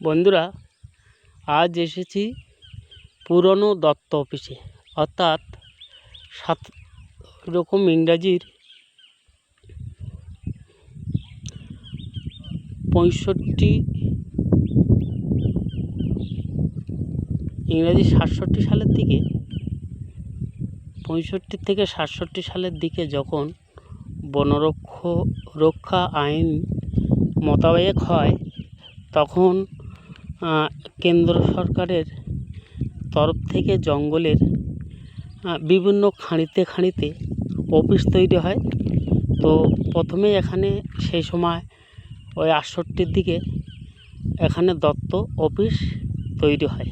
বন্ধুরা, আজ এসেছি পুরনো দত্ত অফিসে। অর্থাৎ সাত রকম ইংরাজির পঁয়ষট্টি, ইংরাজি সাতষট্টি সালের দিকে, পঁয়ষট্টি থেকে সাতষট্টি সালের দিকে যখন বনরক্ষ রক্ষা আইন মোতাবেক হয়, তখন কেন্দ্র সরকারের তরফ থেকে জঙ্গলের বিভিন্ন খাঁড়িতে খাঁড়িতে অফিস তৈরি হয়। তো প্রথমে এখানে সেই সময় ওই আটষট্টির দিকে এখানে দত্ত অফিস তৈরি হয়।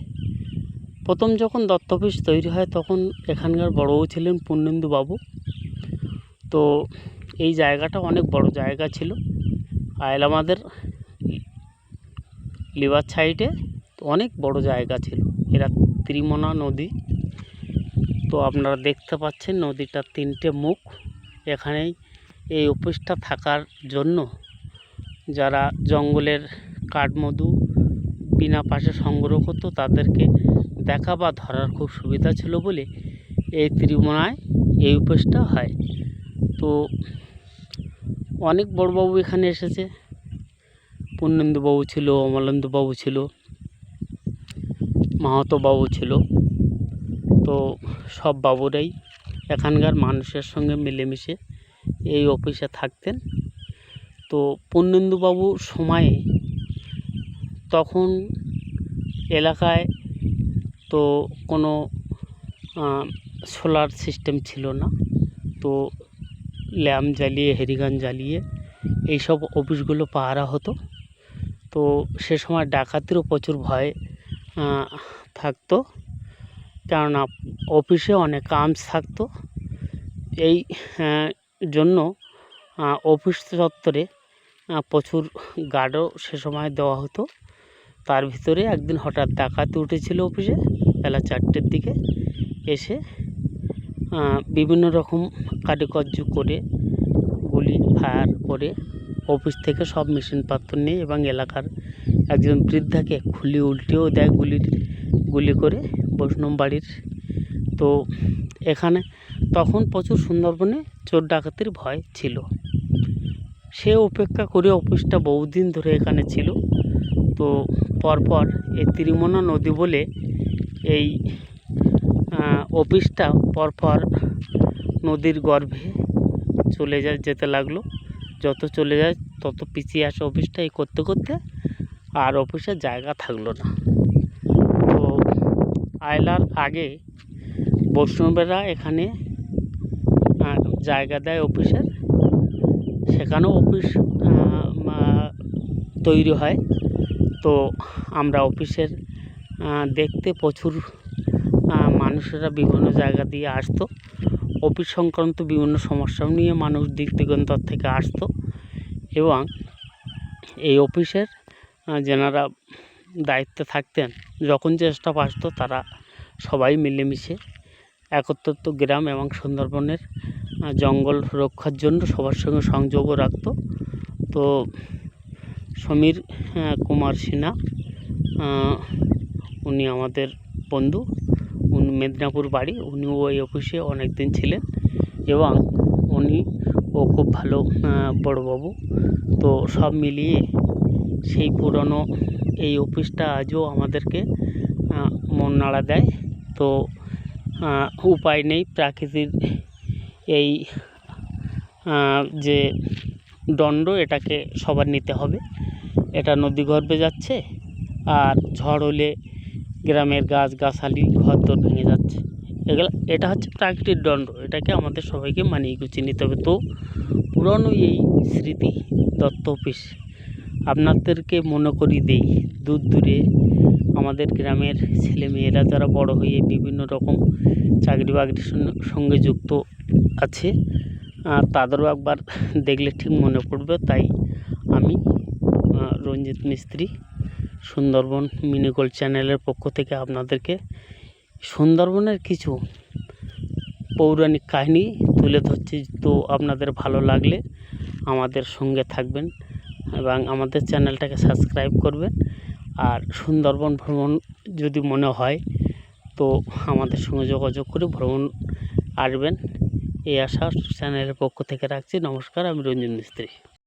প্রথম যখন দত্ত অফিস তৈরি হয় তখন এখানকার বড়বাবু ছিলেন পূর্ণেন্দু বাবু। তো এই জায়গাটা অনেক বড় জায়গা ছিল। আইল লিভার সাইডে অনেক বড় জায়গা ছিল। এরা ত্রিমোনা নদী। তো আপনারা দেখতে পাচ্ছেন নদীটার তিনটে মুখ। এখানেই এই অফিসটা থাকার জন্য যারা জঙ্গলের কাঠমধু বিনা পাশে সংগ্রহ করতো, তাদেরকে দেখা বা ধরার খুব সুবিধা ছিল বলে এই ত্রিমোনায় এই অফিসটা হয়। তো অনেক বড়বাবু এখানে এসেছে। পূর্ণেন্দুবাবু ছিল অমলেন্দুবাবু ছিল, মাহাতো বাবু ছিল। তো সব বাবুরাই এখানকার মানুষের সঙ্গে মিলেমিশে এই অফিসে থাকতেন। তো পূর্ণেন্দুবাবুর সময়ে তখন এলাকায় তো কোনো সোলার সিস্টেম ছিল না। তো ল্যাম্প জ্বালিয়ে, হেরিগান জ্বালিয়ে এইসব অফিসগুলো পাহারা হতো। তো সে সময় ডাকাতিরও প্রচুর ভয় থাকতো। কেননা অফিসে অনেক আর্মস থাকতো। এই জন্য অফিস চত্বরে প্রচুর গার্ডও সে সময় দেওয়া হতো। তার ভিতরে একদিন হঠাৎ ডাকাতি উঠেছিল অফিসে, বেলা চারটের দিকে এসে বিভিন্ন রকম কারিকার্য করে, গুলি, ফায়ার করে অফিস থেকে সব মেশিনপত্র নিয়ে এবং এলাকার একজন বৃদ্ধাকে খুলি উল্টেও দেয় গুলির গুলি করে বৈষ্ণব বাড়ির তো এখানে তখন প্রচুর সুন্দরবনে চোর ডাকাতির ভয় ছিল। সে উপেক্ষা করে অফিসটা বহুদিন ধরে এখানে ছিল। তো পরপর এই ত্রিমোনা নদী বলে এই অফিসটা পরপর নদীর গর্ভে চলে যেতে লাগল। যত চলে যায়, তত পিছিয়ে আসে অফিসটা এই করতে করতে আর অফিসের জায়গা থাকল না। তো আয়লার আগে বৈষ্ণবেরা এখানে জায়গা দেয় অফিসের। সেখানেও অফিস তৈরি হয়। তো আমরা অফিসের দেখতে প্রচুর মানুষেরা বিভিন্ন জায়গা দিয়ে আসতো। অফিস সংক্রান্ত বিভিন্ন সমস্যা নিয়ে মানুষ দিক দিগন্তর থেকে আসতো এবং এই অফিসের যেনারা দায়িত্বে থাকতেন, যখন যে স্টাফ আসতো তারা সবাই মিলেমিশে একত্রিত গ্রাম এবং সুন্দরবনের জঙ্গল রক্ষার জন্য সবার সঙ্গে সংযোগও রাখতো। তো সমীর কুমার সিনহা উনি আমাদের বন্ধু। মেদিনীপুর বাড়ি। উনিও ওই অফিসে অনেক দিন ছিলেন এবং উনি ও খুব ভালো বড়বাবু। তো সব মিলিয়ে সেই পুরনো এই অফিসটা আজও আমাদেরকে মন নাড়া দেয়। তো উপায় নেই প্রাকৃতিক এই যে দণ্ড এটাকে সবার নিতে হবে। এটা নদীগর্ভে যাচ্ছে আর ঝড় হলে গ্রামের গাছ গাছালি ঘরদোর ভেঙে যাচ্ছে। এগুলো, এটা হচ্ছে প্রাকৃতিক দণ্ড। এটাকে আমাদের সবাইকে মানিয়ে গুছিয়ে নিতে হবে। তো, পুরনো এই স্মৃতি দত্ত অফিস আপনাদেরকে মনে করি দেই দূর দূরে আমাদের গ্রামের ছেলেমেয়েরা যারা বড় হয়ে বিভিন্ন রকম চাকরি বাকরির সঙ্গে- যুক্ত আছে তাদেরও একবার দেখলে ঠিক মনে পড়বে। তাই আমি রঞ্জিত মিস্ত্রি সুন্দরবন মিনিগোল্ড চ্যানেলের পক্ষ থেকে আপনাদেরকে সুন্দরবনের কিছু পৌরাণিক কাহিনী তুলে ধরছি। তো আপনাদের ভালো লাগলে আমাদের সঙ্গে থাকবেন এবং আমাদের চ্যানেলটাকে সাবস্ক্রাইব করবেন। আর সুন্দরবন ভ্রমণ যদি মনে হয়, তো আমাদের সঙ্গে যোগাযোগ করে ভ্রমণ আসবেন। এই আশা চ্যানেলের পক্ষ থেকে রাখছি। নমস্কার, আমি রঞ্জন মিস্ত্রি।